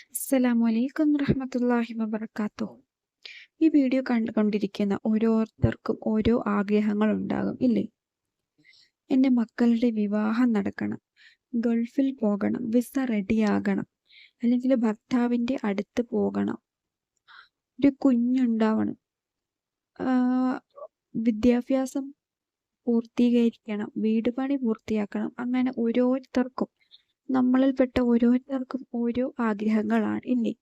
അസ്സലാമു അലൈക്കും റഹ്മത്തുള്ളാഹി വബറകാതുഹു ഈ വീഡിയോ കണ്ടുകൊണ്ടിരിക്കുന്ന ഓരോരുത്തർക്കും ഓരോ ആഗ്രഹങ്ങൾ ഉണ്ടാകും ഇല്ലേ? എന്റെ മക്കളുടെ വിവാഹം നടക്കണം ഗൾഫിൽ പോകണം വിസ റെഡിയാകണം അല്ലെങ്കിൽ ഭർത്താവിന്റെ അടുത്ത് പോകണം ഒരു കുഞ്ഞുണ്ടാവണം വിദ്യാഭ്യാസം പൂർത്തീകരിക്കണം വീട് പണി പൂർത്തിയാക്കണം അങ്ങനെ ഓരോരുത്തർക്കും നമ്മളിൽപ്പെട്ട ഓരോരുത്തർക്കും ഓരോ ആഗ്രഹങ്ങളാണ്. ഇല്ലേ?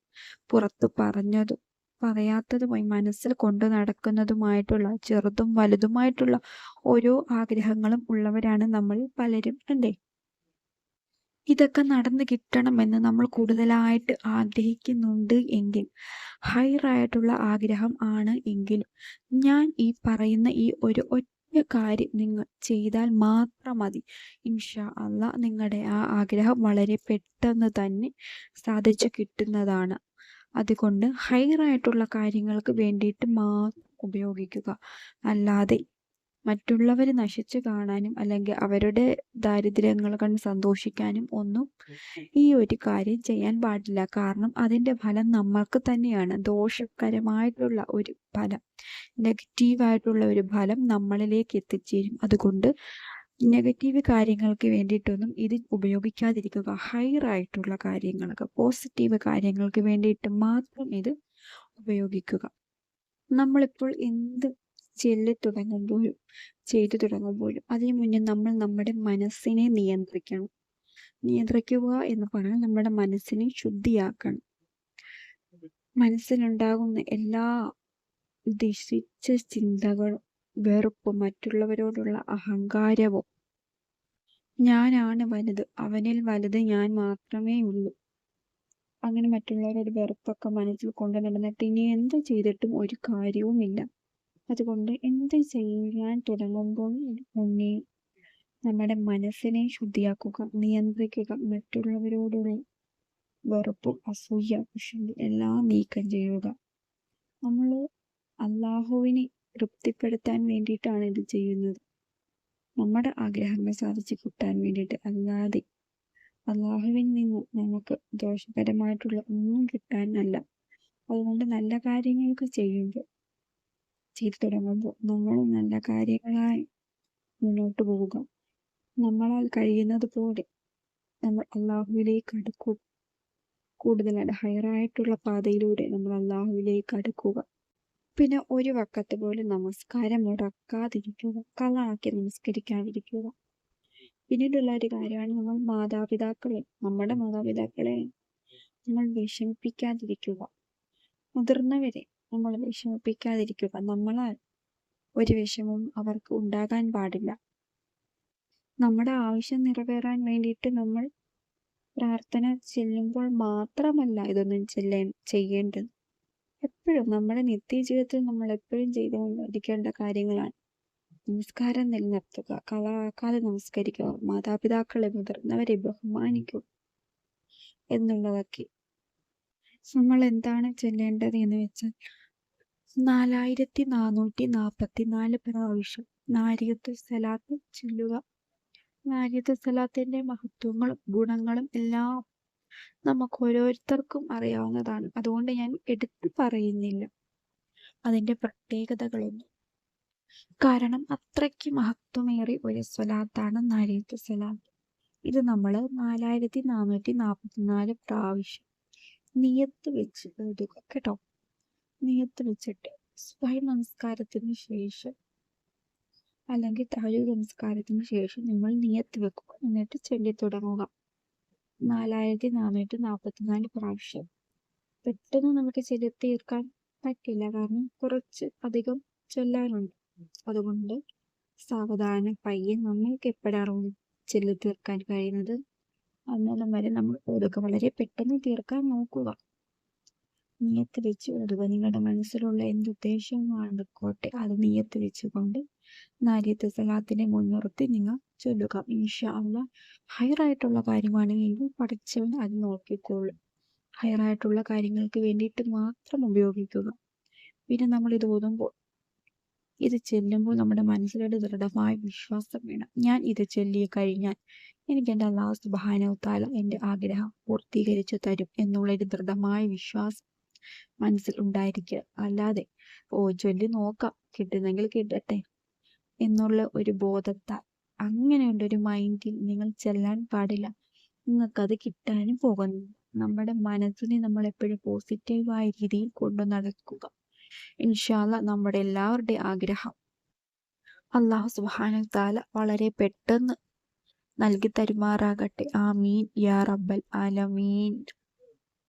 പുറത്ത് പറഞ്ഞതും പറയാത്തതുമായി മനസ്സിൽ കൊണ്ടു നടക്കുന്നതുമായിട്ടുള്ള ചെറുതും വലുതുമായിട്ടുള്ള ഓരോ ആഗ്രഹങ്ങളും ഉള്ളവരാണ് നമ്മൾ പലരും അല്ലേ? ഇതൊക്കെ നടന്നു കിട്ടണമെന്ന് നമ്മൾ കൂടുതലായിട്ട് ആഗ്രഹിക്കുന്നുണ്ട് എങ്കിൽ ഹൈറായിട്ടുള്ള ആഗ്രഹം ആണ് എങ്കിൽ ഞാൻ ഈ പറയുന്ന ഈ ഒരു കാര്യം നിങ്ങൾ ചെയ്താൽ മാത്രം മതി. ഇൻഷാ അല്ല നിങ്ങളുടെ ആ ആഗ്രഹം വളരെ പെട്ടെന്ന് തന്നെ സാധിച്ചു കിട്ടുന്നതാണ്. അതുകൊണ്ട് ഹയറായിട്ടുള്ള കാര്യങ്ങൾക്ക് വേണ്ടിയിട്ട് മാത്രം ഉപയോഗിക്കുക. അല്ലാതെ മറ്റുള്ളവർ നശിച്ചു കാണാനും അല്ലെങ്കിൽ അവരുടെ ദാരിദ്ര്യങ്ങൾ കണ്ട് സന്തോഷിക്കാനും ഒന്നും ഈ ഒരു കാര്യം ചെയ്യാൻ പാടില്ല. കാരണം അതിന്റെ ഫലം നമ്മൾക്ക് തന്നെയാണ്. ദോഷകരമായിട്ടുള്ള ഒരു ഫലം. നെഗറ്റീവായിട്ടുള്ള ഒരു ഫലം നമ്മളിലേക്ക് എത്തിച്ചേരും. അതുകൊണ്ട് നെഗറ്റീവ് കാര്യങ്ങൾക്ക് വേണ്ടിയിട്ടൊന്നും ഇത് ഉപയോഗിക്കാതിരിക്കുക. ഹയർ ആയിട്ടുള്ള കാര്യങ്ങൾക്ക് പോസിറ്റീവ് കാര്യങ്ങൾക്ക് വേണ്ടിയിട്ട് മാത്രം ഇത് ഉപയോഗിക്കുക. നമ്മളിപ്പോൾ എന്ത് ചെല്ലി തുടങ്ങുമ്പോഴും ചെയ്തു തുടങ്ങുമ്പോഴും അതിനു മുന്നേ നമ്മൾ നമ്മുടെ മനസ്സിനെ നിയന്ത്രിക്കണം. നിയന്ത്രിക്കുക എന്ന് പറഞ്ഞാൽ നമ്മുടെ മനസ്സിനെ ശുദ്ധിയാക്കണം. മനസ്സിലുണ്ടാകുന്ന എല്ലാ ദിശിച്ച ചിന്തകളും വെറുപ്പും മറ്റുള്ളവരോടുള്ള അഹങ്കാരവും ഞാനാണ് വലുത് അവനിൽ വലുത് ഞാൻ മാത്രമേ ഉള്ളൂ. അങ്ങനെ മറ്റുള്ളവരുടെ വെറുപ്പൊക്കെ മനസ്സിൽ കൊണ്ടു നടന്നിട്ട് ഇനി എന്ത് ചെയ്തിട്ടും ഒരു കാര്യവുമില്ല. അതുകൊണ്ട് എന്ത് ചെയ്യാൻ തുടങ്ങുമ്പോൾ മുന്നേ നമ്മുടെ മനസ്സിനെ ശുദ്ധിയാക്കുക നിയന്ത്രിക്കുക മറ്റുള്ളവരോടുള്ള വെറുപ്പും അസൂയ വിഷമം എല്ലാം നീക്കം ചെയ്യുക. നമ്മൾ അള്ളാഹുവിനെ തൃപ്തിപ്പെടുത്താൻ വേണ്ടിയിട്ടാണ് ഇത് ചെയ്യുന്നത്. നമ്മുടെ ആഗ്രഹങ്ങൾ സാധിച്ചു കിട്ടാൻ വേണ്ടിയിട്ട് അല്ലാതെ അള്ളാഹുവിൽ നിന്ന് നമുക്ക് ദോഷകരമായിട്ടുള്ള ഒന്നും കിട്ടാനല്ല അതുകൊണ്ട് നല്ല കാര്യങ്ങൾക്ക് ചെയ്യുമ്പോൾ ചെയ്തു തുടങ്ങുമ്പോൾ നമ്മൾ നല്ല കാര്യങ്ങളായി മുന്നോട്ട് പോവുക നമ്മളാൽ കഴിയുന്നത് പോലെ നമ്മൾ അള്ളാഹുവിലേക്ക് അടുക്കും. കൂടുതലായിട്ട് ഹയറായിട്ടുള്ള പാതയിലൂടെ നമ്മൾ അള്ളാഹുവിലേക്ക് അടുക്കുക. പിന്നെ ഒരു വക്കത്ത് പോലെ നമസ്കാരം മുടക്കാതിരിക്കുക കളാക്കി നമസ്കരിക്കാതിരിക്കുക. പിന്നീടുള്ള ഒരു കാര്യമാണ് നമ്മൾ മാതാപിതാക്കളെ നമ്മുടെ മാതാപിതാക്കളെ നമ്മൾ വിഷമിപ്പിക്കാതിരിക്കുക. മുതിർന്നവരെ നമ്മൾ വിഷമിപ്പിക്കാതിരിക്കുക. നമ്മളാൽ ഒരു വിഷമവും അവർക്ക് ഉണ്ടാകാൻ പാടില്ല. നമ്മുടെ ആവശ്യം നിറവേറാൻ വേണ്ടിയിട്ട് നമ്മൾ പ്രാർത്ഥന ചെല്ലുമ്പോൾ മാത്രമല്ല ഇതൊന്നും ചെല്ലേ ചെയ്യേണ്ടത്. എപ്പോഴും നമ്മുടെ നിത്യജീവിതത്തിൽ നമ്മൾ എപ്പോഴും ചെയ്തുകൊണ്ടിരിക്കേണ്ട കാര്യങ്ങളാണ്. നമസ്കാരം നിലനിർത്തുക. കളാക്കാതെ നമസ്കരിക്കുക. മാതാപിതാക്കളെ മുതിർന്നവരെ ബഹുമാനിക്കുക എന്നുള്ളതൊക്കെ. നമ്മൾ എന്താണ് ചെല്ലേണ്ടത് എന്ന് വെച്ചാൽ നാലായിരത്തി നാനൂറ്റി നാൽപ്പത്തി നാല് പ്രാവശ്യം നാരിയത്ത് സലാത്ത് ചൊല്ലുക. നാരിയത്ത് സലാത്തിന്റെ മഹത്വങ്ങളും ഗുണങ്ങളും എല്ലാം നമുക്ക് ഓരോരുത്തർക്കും അറിയാവുന്നതാണ്. അതുകൊണ്ട് ഞാൻ എടുത്തു പറയുന്നില്ല. അതിന്റെ പ്രത്യേകതകളൊന്നും. കാരണം അത്രയ്ക്ക് മഹത്വമേറിയ ഒരു സ്വലാത്താണ് നാരിയത്ത് സലാത്ത്. ഇത് നമ്മൾ നാലായിരത്തി നാനൂറ്റി നാൽപ്പത്തി നാല് പ്രാവശ്യം നിയത്ത് വെച്ച് എഴുതുക കേട്ടോ. നിയത്ത് വെച്ചിട്ട് സ്വയം നമസ്കാരത്തിന് ശേഷം അല്ലെങ്കിൽ താഴെ നമസ്കാരത്തിന് ശേഷം നമ്മൾ നിയത്ത് വെക്കുക. എന്നിട്ട് ചൊല്ലി തുടങ്ങുക. നാലായിരത്തി നാനൂറ്റി നാൽപ്പത്തിനാല് പ്രാവശ്യം. പെട്ടെന്ന് നമുക്ക് ചൊല്ലി തീർക്കാൻ പറ്റില്ല. കാരണം കുറച്ച് അധികം ചൊല്ലാനുണ്ട്. അതുകൊണ്ട് സാവധാനം പയ്യെ നമ്മൾക്ക് എപ്പോഴാണ് ചൊല്ലി തീർക്കാൻ കഴിയുന്നത് അന്നേരം വരെ നമ്മൾ വളരെ പെട്ടെന്ന് തീർക്കാൻ നോക്കുക. നീയത്ത് വെച്ച് ഓതുക നിങ്ങളുടെ മനസ്സിലുള്ള എന്ത് ഉദ്ദേശമാണെടുക്കോട്ടെ അത് നീയത്ത് വെച്ചുകൊണ്ട് നാരിയത്ത് സലാത്തിനെ മുൻനിർത്തി നിങ്ങൾ ചൊല്ലുക. ഇൻഷാ അല്ല ഹയറായിട്ടുള്ള കാര്യമാണെങ്കിൽ പഠിച്ചവൻ അത് നോക്കിക്കോളും. ഹയറായിട്ടുള്ള കാര്യങ്ങൾക്ക് വേണ്ടിയിട്ട് മാത്രം ഉപയോഗിക്കുക. പിന്നെ നമ്മൾ ഇത് ഓതുമ്പോൾ ഇത് ചെല്ലുമ്പോൾ നമ്മുടെ മനസ്സിലൊരു ദൃഢമായ വിശ്വാസം വേണം. ഞാൻ ഇത് ചൊല്ലി കഴിഞ്ഞാൽ എനിക്ക് എന്റെ അള്ളാഹു സുബാനവത്താല എന്റെ ആഗ്രഹം പൂർത്തീകരിച്ചു തരും എന്നുള്ളൊരു ദൃഢമായ വിശ്വാസം മനസ്സിൽ ഉണ്ടായിരിക്കുക അല്ലാതെ ഓ ചൊല്ലി നോക്കാം. കിട്ടുന്നെങ്കിൽ കിട്ടട്ടെ എന്നുള്ള ഒരു ബോധത്താൽ അങ്ങനെയുള്ള ഒരു മൈൻഡിൽ നിങ്ങൾ ചെല്ലാൻ പാടില്ല. നിങ്ങൾക്കത് കിട്ടാനും പോകുന്നു. നമ്മുടെ മനസ്സിനെ നമ്മൾ എപ്പോഴും പോസിറ്റീവായ രീതിയിൽ കൊണ്ടു നടക്കുക. ഇൻഷാല്ല നമ്മുടെ എല്ലാവരുടെയും ആഗ്രഹം അള്ളാഹു സുബാന താല വളരെ പെട്ടെന്ന് നൽകി തരുമാറാകട്ടെ. ആമീൻ. യാ റബ്ബൽ ആലമീൻ.